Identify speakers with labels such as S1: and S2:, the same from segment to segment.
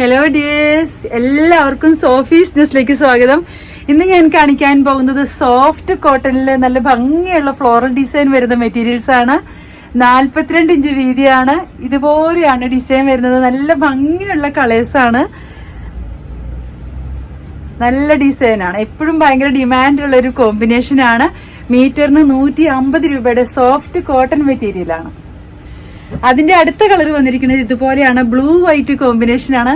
S1: Hello dears എല്ലാവർക്കും Sophie's ന്യൂസിലേക്ക് സ്വാഗതം. ഇന്ന് ഞാൻ കാണിക്കാൻ പോകുന്നത് സോഫ്റ്റ് കോട്ടണിൽ നല്ല ഭംഗിയുള്ള ഫ്ലോറൽ ഡിസൈൻ വരുന്ന മെറ്റീരിയൽസ് ആണ്. നാൽപ്പത്തിരണ്ട് ഇഞ്ച് വീതിയാണ്. ഇതുപോലെയാണ് ഡിസൈൻ വരുന്നത്. നല്ല ഭംഗിയുള്ള കളേഴ്സ് ആണ്. നല്ല ഡിസൈനാണ് എപ്പോഴും ഭയങ്കര ഡിമാൻഡ് ഉള്ള ഒരു കോമ്പിനേഷൻ ആണ്. മീറ്ററിന് നൂറ്റി അമ്പത് രൂപയുടെ സോഫ്റ്റ് കോട്ടൺ മെറ്റീരിയൽ ആണ്. അതിന്റെ അടുത്ത കളർ വന്നിരിക്കുന്നത് ഇതുപോലെയാണ് ബ്ലൂ വൈറ്റ് കോമ്പിനേഷൻ ആണ്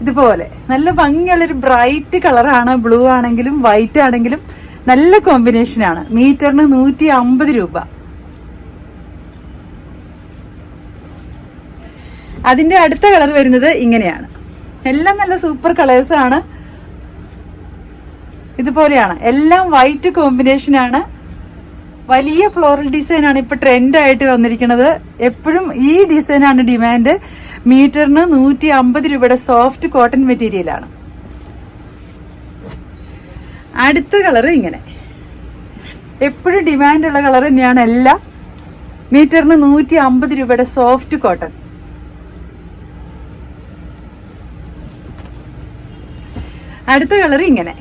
S1: ഇതുപോലെ. നല്ല ഭംഗിയുള്ള ഒരു ബ്രൈറ്റ് കളറാണ്. ബ്ലൂ ആണെങ്കിലും വൈറ്റ് ആണെങ്കിലും നല്ല കോമ്പിനേഷൻ ആണ്. മീറ്ററിന് നൂറ്റി അമ്പത് രൂപ. അതിന്റെ അടുത്ത കളർ വരുന്നത് ഇങ്ങനെയാണ്. എല്ലാം നല്ല സൂപ്പർ കളേഴ്സ് ആണ് ഇതുപോലെയാണ്. എല്ലാം വൈറ്റ് കോമ്പിനേഷൻ ആണ്. വലിയ ഫ്ലോറൽ ഡിസൈനാണ് ആണ് ഇപ്പൊ ട്രെൻഡ് ആയിട്ട് വന്നിരിക്കുന്നത്. എപ്പോഴും ഈ ഡിസൈനാണ് ഡിമാൻഡ് മീറ്ററിന് നൂറ്റി അമ്പത് രൂപയുടെ സോഫ്റ്റ് കോട്ടൺ മെറ്റീരിയലാണ് അടുത്ത കളർ ഇങ്ങനെ. എപ്പോഴും ഡിമാൻഡ് ഉള്ള കളർ തന്നെയാണ് എല്ലാം മീറ്ററിന് നൂറ്റി അമ്പത് രൂപയുടെ സോഫ്റ്റ് കോട്ടൺ അടുത്ത കളർ ഇങ്ങനെ.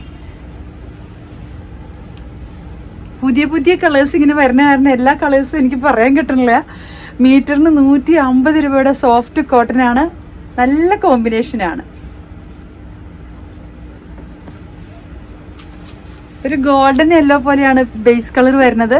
S1: പുതിയ പുതിയ കളേഴ്സ് ഇങ്ങനെ വരുന്ന കാരണം എല്ലാ കളേഴ്സും എനിക്ക് പറയാൻ കിട്ടണില്ല. മീറ്ററിന് നൂറ്റി അമ്പത് രൂപയുടെ സോഫ്റ്റ് കോട്ടൺ ആണ്. നല്ല കോമ്പിനേഷൻ ആണ്. ഒരു ഗോൾഡൻ യെല്ലോ പോലെയാണ് ബേസ് കളർ വരുന്നത്.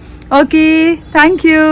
S1: Okay thank you